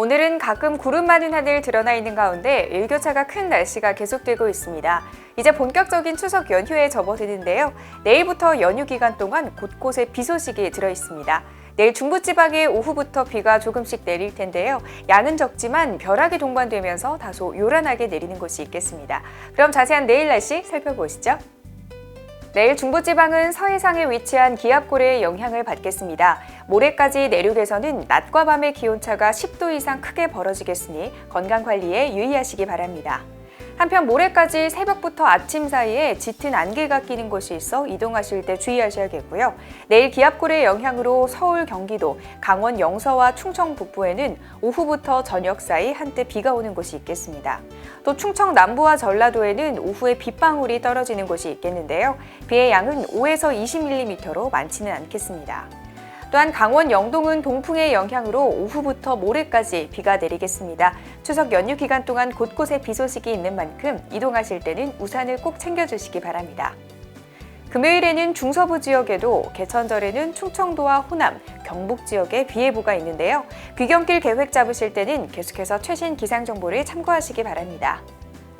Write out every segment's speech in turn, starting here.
오늘은 가끔 구름 많은 하늘 드러나 있는 가운데 일교차가 큰 날씨가 계속되고 있습니다. 이제 본격적인 추석 연휴에 접어드는데요. 내일부터 연휴 기간 동안 곳곳에 비 소식이 들어 있습니다. 내일 중부지방에 오후부터 비가 조금씩 내릴 텐데요. 양은 적지만 벼락이 동반되면서 다소 요란하게 내리는 곳이 있겠습니다. 그럼 자세한 내일 날씨 살펴보시죠. 내일 중부지방은 서해상에 위치한 기압고래의 영향을 받겠습니다. 모레까지 내륙에서는 낮과 밤의 기온차가 10도 이상 크게 벌어지겠으니 건강관리에 유의하시기 바랍니다. 한편 모레까지 새벽부터 아침 사이에 짙은 안개가 끼는 곳이 있어 이동하실 때 주의하셔야겠고요. 내일 기압골의 영향으로 서울, 경기도, 강원 영서와 충청 북부에는 오후부터 저녁 사이 한때 비가 오는 곳이 있겠습니다. 또 충청 남부와 전라도에는 오후에 빗방울이 떨어지는 곳이 있겠는데요. 비의 양은 5에서 20mm로 많지는 않겠습니다. 또한 강원 영동은 동풍의 영향으로 오후부터 모레까지 비가 내리겠습니다. 추석 연휴 기간 동안 곳곳에 비 소식이 있는 만큼 이동하실 때는 우산을 꼭 챙겨주시기 바랍니다. 금요일에는 중서부 지역에도 개천절에는 충청도와 호남, 경북 지역에 비 예보가 있는데요. 귀경길 계획 잡으실 때는 계속해서 최신 기상 정보를 참고하시기 바랍니다.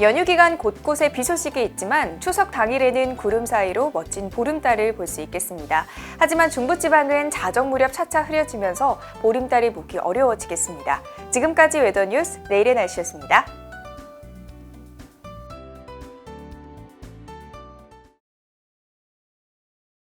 연휴 기간 곳곳에 비 소식이 있지만 추석 당일에는 구름 사이로 멋진 보름달을 볼 수 있겠습니다. 하지만 중부지방은 자정 무렵 차차 흐려지면서 보름달이 보기 어려워지겠습니다. 지금까지 웨더뉴스 내일의 날씨였습니다.